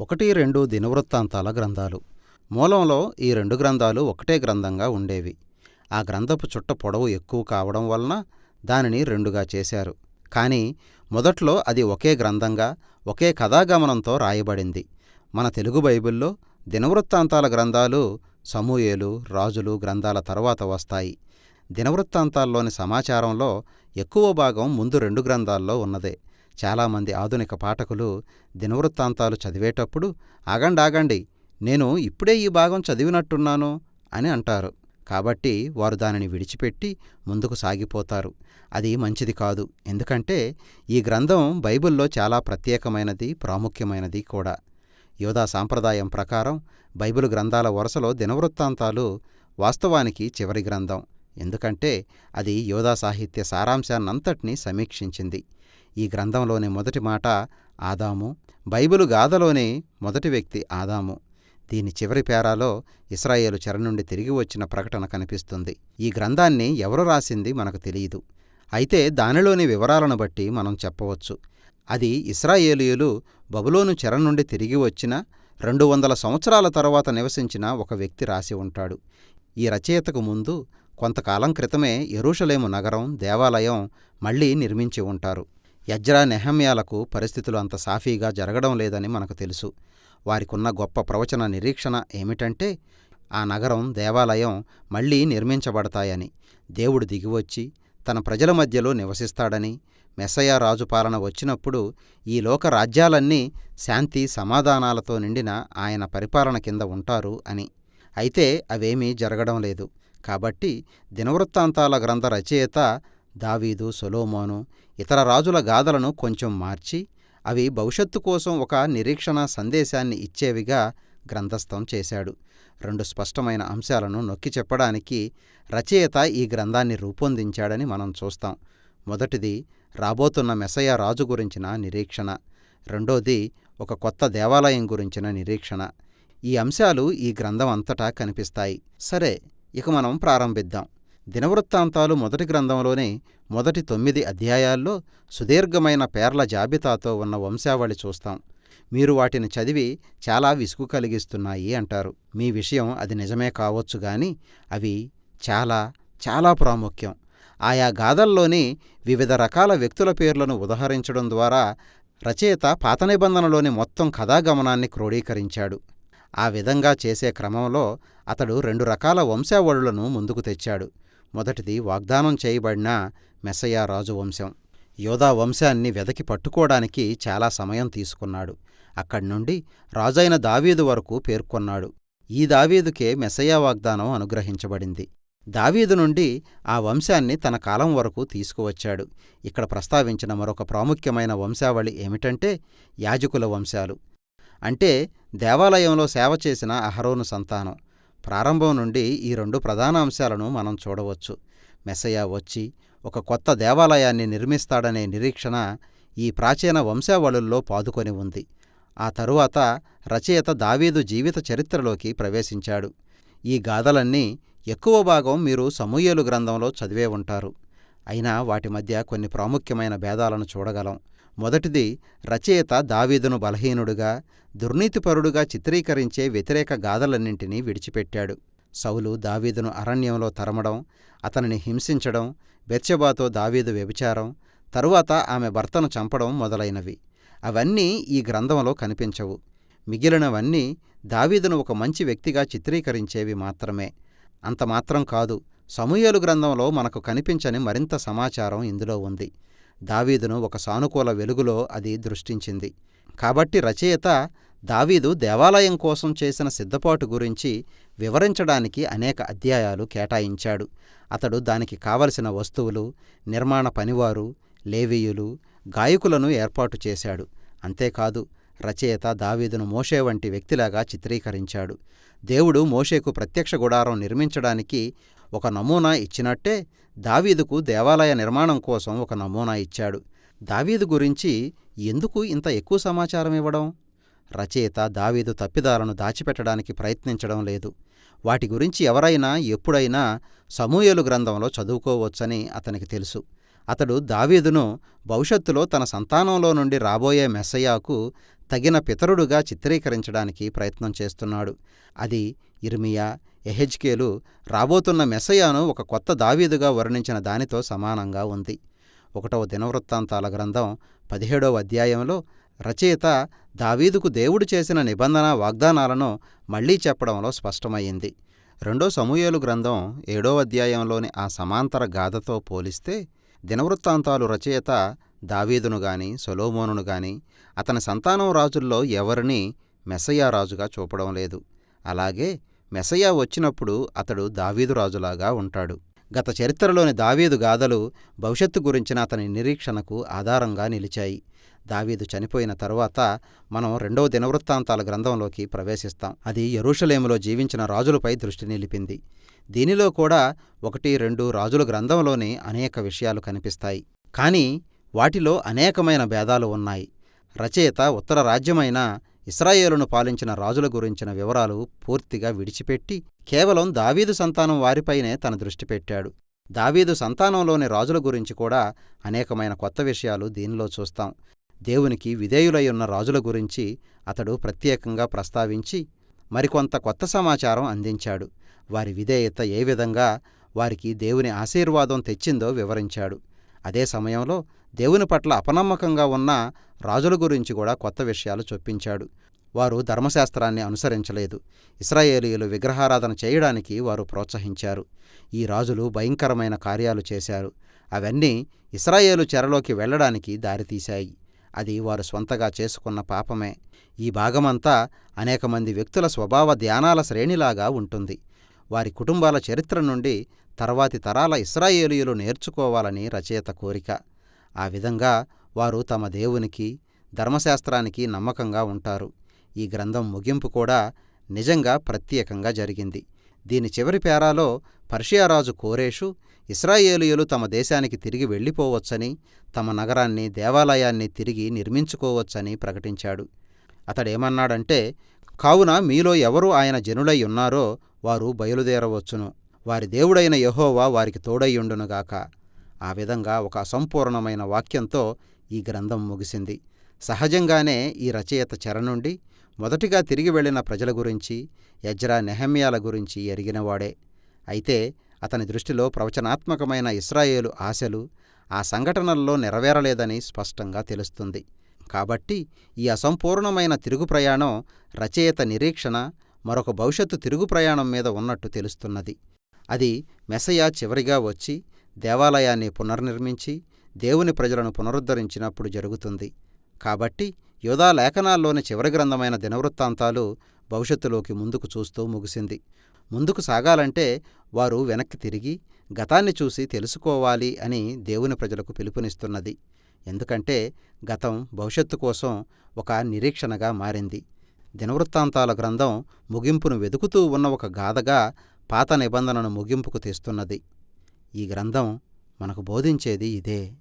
ఒకటి రెండు దినవృత్తాంతాల గ్రంథాలు. మూలంలో ఈ రెండు గ్రంథాలు ఒకటే గ్రంథంగా ఉండేవి. ఆ గ్రంథపు చుట్ట పొడవు ఎక్కువ కావడం వలన దానిని రెండుగా చేశారు. కానీ మొదట్లో అది ఒకే గ్రంథంగా ఒకే కథాగమనంతో రాయబడింది. మన తెలుగు బైబిల్లో దినవృత్తాంతాల గ్రంథాలు సమూయేలు రాజులు గ్రంథాల తర్వాత వస్తాయి. దినవృత్తాంతాల్లోని సమాచారంలో ఎక్కువ భాగం ముందు రెండు గ్రంథాల్లో ఉన్నదే. చాలామంది ఆధునిక పాఠకులు దినవృత్తాంతాలు చదివేటప్పుడు ఆగండాగండి నేను ఇప్పుడే ఈ భాగం చదివినట్టున్నాను అని అంటారు. కాబట్టి వారు దానిని విడిచిపెట్టి ముందుకు సాగిపోతారు. అది మంచిది కాదు. ఎందుకంటే ఈ గ్రంథం బైబిల్లో చాలా ప్రత్యేకమైనది ప్రాముఖ్యమైనది కూడా. యోధా సాంప్రదాయం ప్రకారం బైబిల్ గ్రంథాల వరుసలో దినవృత్తాంతాలు వాస్తవానికి చివరి గ్రంథం. ఎందుకంటే అది యోధా సాహిత్య సారాంశాన్నంతటినీ సమీక్షించింది. ఈ గ్రంథంలోని మొదటి మాట ఆదాము బైబిలు గాథలోని మొదటి వ్యక్తి ఆదాము. దీని చివరి పేరాలో ఇస్రాయేలు చెర నుండి తిరిగి వచ్చిన ప్రకటన కనిపిస్తుంది. ఈ గ్రంథాన్ని ఎవరు రాసింది మనకు తెలియదు. అయితే దానిలోని వివరాలను బట్టి మనం చెప్పవచ్చు. అది ఇస్రాయేలీయులు బబులోను చెర నుండి తిరిగి వచ్చిన రెండు వందల సంవత్సరాల తరువాత నివసించిన ఒక వ్యక్తి రాసి ఉంటాడు. ఈ రచయితకు ముందు కొంతకాలం క్రితమే ఎరూషలేము నగరం దేవాలయం మళ్ళీ నిర్మించి ఉంటారు. యజ్రా నెహమ్యాలకు పరిస్థితులు అంత సాఫీగా జరగడం లేదని మనకు తెలుసు. వారికున్న గొప్ప ప్రవచన నిరీక్షణ ఏమిటంటే ఆ నగరం దేవాలయం మళ్ళీ నిర్మించబడతాయని దేవుడు దిగివచ్చి తన ప్రజల మధ్యలో నివసిస్తాడని మెస్సయా రాజు పాలన వచ్చినప్పుడు ఈ లోక రాజ్యాలన్నీ శాంతి సమాధానాలతో నిండిన ఆయన పరిపాలన కింద ఉంటారు అని. అయితే అవేమీ జరగడం లేదు. కాబట్టి దినవృత్తాంతాల గ్రంథ రచయిత దావీదు సొలోమోను ఇతర రాజుల గాథలను కొంచెం మార్చి అవి భవిష్యత్తు కోసం ఒక నిరీక్షణ సందేశాన్ని ఇచ్చేవిగా గ్రంథస్థం చేశాడు. రెండు స్పష్టమైన అంశాలను నొక్కి చెప్పడానికి రచయిత ఈ గ్రంథాన్ని రూపొందించాడని మనం చూస్తాం. మొదటిది రాబోతున్న మెసయ రాజు గురించిన నిరీక్షణ. రెండోది ఒక కొత్త దేవాలయం గురించిన నిరీక్షణ. ఈ అంశాలు ఈ గ్రంథం అంతటా కనిపిస్తాయి. సరే ఇక మనం ప్రారంభిద్దాం. దినవృత్తాంతాలు మొదటి గ్రంథంలోనే మొదటి తొమ్మిది అధ్యాయాల్లో సుదీర్ఘమైన పేర్ల జాబితాతో ఉన్న వంశావళి చూస్తాం. మీరు వాటిని చదివి చాలా విసుగు కలిగిస్తున్నాయి అంటారు. మీ విషయం అది నిజమే కావచ్చు గాని అవి చాలా చాలా ప్రాముఖ్యం. ఆయా గాథల్లోని వివిధ రకాల వ్యక్తుల పేర్లను ఉదహరించడం ద్వారా రచయిత పాత నిబంధనలోని మొత్తం కథాగమనాన్ని క్రోడీకరించాడు. ఆ విధంగా చేసే క్రమంలో అతడు రెండు రకాల వంశావళులను ముందుకు తెచ్చాడు. మొదటిది వాగ్దానం చేయబడిన మెస్సయా రాజు వంశం. యోధా వంశాన్ని వెదకి పట్టుకోవడానికి చాలా సమయం తీసుకున్నాడు. అక్కడ్నుండి రాజైన దావీదు వరకు పేర్కొన్నాడు. ఈ దావీదుకే మెసయా వాగ్దానం అనుగ్రహించబడింది. దావీదు నుండి ఆ వంశాన్ని తన కాలం వరకు తీసుకువచ్చాడు. ఇక్కడ ప్రస్తావించిన మరొక ప్రాముఖ్యమైన వంశావళి ఏమిటంటే యాజకుల వంశాలు. అంటే దేవాలయంలో సేవ చేసిన అహరోను సంతానం. ప్రారంభం నుండి ఈ రెండు ప్రధాన అంశాలను మనం చూడవచ్చు. మెస్సయా వచ్చి ఒక కొత్త దేవాలయాన్ని నిర్మిస్తాడనే నిరీక్షణ ఈ ప్రాచీన వంశావళుల్లో పాదుకొని ఉంది. ఆ తరువాత రచయిత దావీదు జీవిత చరిత్రలోకి ప్రవేశించాడు. ఈ గాథలన్నీ ఎక్కువ భాగం మీరు సమూయేలు గ్రంథంలో చదివే ఉంటారు. అయినా వాటి మధ్య కొన్ని ప్రాముఖ్యమైన భేదాలను చూడగలం. మొదటిది రచయిత దావీదును బలహీనుడుగా దుర్నీతిపరుడుగా చిత్రీకరించే వ్యతిరేక గాథలన్నింటినీ విడిచిపెట్టాడు. సౌలు దావీదును అరణ్యంలో తరమడం అతనిని హింసించడం బెత్షబాతో దావీదు వ్యభిచారం తరువాత ఆమె భర్తను చంపడం మొదలైనవి. అవన్నీ ఈ గ్రంథంలో కనిపించవు. మిగిలినవన్నీ దావీదును ఒక మంచి వ్యక్తిగా చిత్రీకరించేవి మాత్రమే. అంతమాత్రం కాదు సమూయలు గ్రంథంలో మనకు కనిపించని మరింత సమాచారం ఇందులో ఉంది. దావీదును ఒక సానుకూల వెలుగులో అది దృష్టించింది. కాబట్టి రచయిత దావీదు దేవాలయం కోసం చేసిన సిద్ధపాటు గురించి వివరించడానికి అనేక అధ్యాయాలు కేటాయించాడు. అతడు దానికి కావలసిన వస్తువులు నిర్మాణ పనివారు లేవీయులు గాయకులను ఏర్పాటు చేశాడు. అంతేకాదు రచయిత దావీదును మోషే వంటి వ్యక్తిలాగా చిత్రీకరించాడు. దేవుడు మోషేకు ప్రత్యక్ష గుడారం నిర్మించడానికి ఒక నమూనా ఇచ్చినట్టే దావీదుకు దేవాలయ నిర్మాణం కోసం ఒక నమూనా ఇచ్చాడు. దావీదు గురించి ఎందుకు ఇంత ఎక్కువ సమాచారం ఇవ్వడం? రచయిత దావీదు తప్పిదాలను దాచిపెట్టడానికి ప్రయత్నించడం లేదు. వాటి గురించి ఎవరైనా ఎప్పుడైనా సమూయలు గ్రంథంలో చదువుకోవచ్చని అతనికి తెలుసు. అతడు దావీదును భవిష్యత్తులో తన సంతానంలో నుండి రాబోయే మెస్సయాకు తగిన పితరుడుగా చిత్రీకరించడానికి ప్రయత్నం చేస్తున్నాడు. అది ఇర్మియా ఎహెజ్కేలు రాబోతున్న మెస్సయాను ఒక కొత్త దావీదుగా వర్ణించిన దానితో సమానంగా ఉంది. ఒకటవ దినవృత్తాంతాల గ్రంథం పదిహేడవ అధ్యాయంలో రచయిత దావీదుకు దేవుడు చేసిన నిబంధన వాగ్దానాలను మళ్ళీ చెప్పడంలో స్పష్టమయ్యింది. రెండో సమూయేలు గ్రంథం ఏడో అధ్యాయంలోని ఆ సమాంతర గాథతో పోలిస్తే దినవృత్తాంతాలు రచయిత దావీదును గాని సొలోమోనును గాని అతని సంతానం రాజుల్లో ఎవరినీ మెస్సయ్యా రాజుగా చూపడం లేదు. అలాగే మెస్సయ్యా వచ్చినప్పుడు అతడు దావీదు రాజులాగా ఉంటాడు. గత చరిత్రలోని దావీదు గాథలు భవిష్యత్తు గురించిన అతని నిరీక్షణకు ఆధారంగా నిలిచాయి. దావీదు చనిపోయిన తరువాత మనం రెండవ దినవృత్తాంతాల గ్రంథంలోకి ప్రవేశిస్తాం. అది యెరూషలేములో జీవించిన రాజులపై దృష్టి నిలిపింది. దీనిలో కూడా ఒకటి రెండు రాజుల గ్రంథంలోని అనేక విషయాలు కనిపిస్తాయి. కానీ వాటిలో అనేకమైన భేదాలు ఉన్నాయి. రచయిత ఉత్తర రాజ్యమైన ఇస్రాయేలును పాలించిన రాజుల గురించిన వివరాలు పూర్తిగా విడిచిపెట్టి కేవలం దావీదు సంతానం వారిపైనే తన దృష్టి పెట్టాడు. దావీదు సంతానంలోని రాజుల గురించి కూడా అనేకమైన కొత్త విషయాలు దీనిలో చూస్తాం. దేవునికి విధేయులై ఉన్న రాజుల గురించి అతడు ప్రత్యేకంగా ప్రస్తావించి మరికొంత కొత్త సమాచారం అందించాడు. వారి విధేయత ఏ విధంగా వారికి దేవుని ఆశీర్వాదం తెచ్చిందో వివరించాడు. అదే సమయంలో దేవుని పట్ల అపనమ్మకంగా ఉన్న రాజుల గురించి కూడా కొత్త విషయాలు చొప్పించాడు. వారు ధర్మశాస్త్రాన్ని అనుసరించలేదు. ఇస్రాయేలీయులు విగ్రహారాధన చేయడానికి వారు ప్రోత్సహించారు. ఈ రాజులు భయంకరమైన కార్యాలు చేశారు. అవన్నీ ఇస్రాయేలు చెరలోకి వెళ్ళడానికి దారితీశాయి. అది వారు స్వంతగా చేసుకున్న పాపమే. ఈ భాగమంతా అనేక మంది వ్యక్తుల స్వభావ ధ్యానాల శ్రేణిలాగా ఉంటుంది. వారి కుటుంబాల చరిత్ర నుండి తర్వాతి తరాల ఇస్రాయేలీయులు నేర్చుకోవాలని రచయిత కోరిక. ఆ విధంగా వారు తమ దేవునికి ధర్మశాస్త్రానికి నమ్మకంగా ఉంటారు. ఈ గ్రంథం ముగింపు కూడా నిజంగా ప్రత్యేకంగా జరిగింది. దీని చివరి పేరాలో పర్షియారాజు కోరేషు ఇస్రాయేలీయులు తమ దేశానికి తిరిగి వెళ్ళిపోవచ్చని తమ నగరాన్ని దేవాలయాన్ని తిరిగి నిర్మించుకోవచ్చని ప్రకటించాడు. అతడేమన్నాడంటే కావున మీలో ఎవరు ఆయన జనులై ఉన్నారో వారు బయలుదేరవచ్చును. వారి దేవుడైన యెహోవా వారికి తోడయ్యుండునుగాక ఆ విధంగా ఒక అసంపూర్ణమైన వాక్యంతో ఈ గ్రంథం ముగిసింది. సహజంగానే ఈ రచయిత చెర నుండి మొదటిగా తిరిగి వెళ్ళిన ప్రజల గురించి యజ్రా నెహమ్యాల గురించి ఎరిగినవాడే. అయితే అతని దృష్టిలో ప్రవచనాత్మకమైన ఇస్రాయేలు ఆశలు ఆ సంఘటనల్లో నెరవేరలేదని స్పష్టంగా తెలుస్తుంది. కాబట్టి ఈ అసంపూర్ణమైన తిరుగు ప్రయాణం రచయిత నిరీక్షణ మరొక భవిష్యత్తు తిరుగు ప్రయాణం మీద ఉన్నట్టు తెలుస్తున్నది. అది మెసయా చివరిగా వచ్చి దేవాలయాన్ని పునర్నిర్మించి దేవుని ప్రజలను పునరుద్ధరించినప్పుడు జరుగుతుంది. కాబట్టి యోధా లేఖనాల్లోని చివరి గ్రంథమైన దినవృత్తాంతాలు భవిష్యత్తులోకి ముందుకు చూస్తూ ముగిసింది. ముందుకు సాగాలంటే వారు వెనక్కి తిరిగి గతాన్ని చూసి తెలుసుకోవాలి అని దేవుని ప్రజలకు పిలుపునిస్తున్నది. ఎందుకంటే గతం భవిష్యత్తు కోసం ఒక నిరీక్షణగా మారింది. దినవృత్తాంతాల గ్రంథం ముగింపును వెదుకుతూ ఉన్న ఒక గాథగా పాత నిబంధనను ముగింపుకు తెస్తున్నది. ఈ గ్రంథం మనకు బోధించేది ఇదే.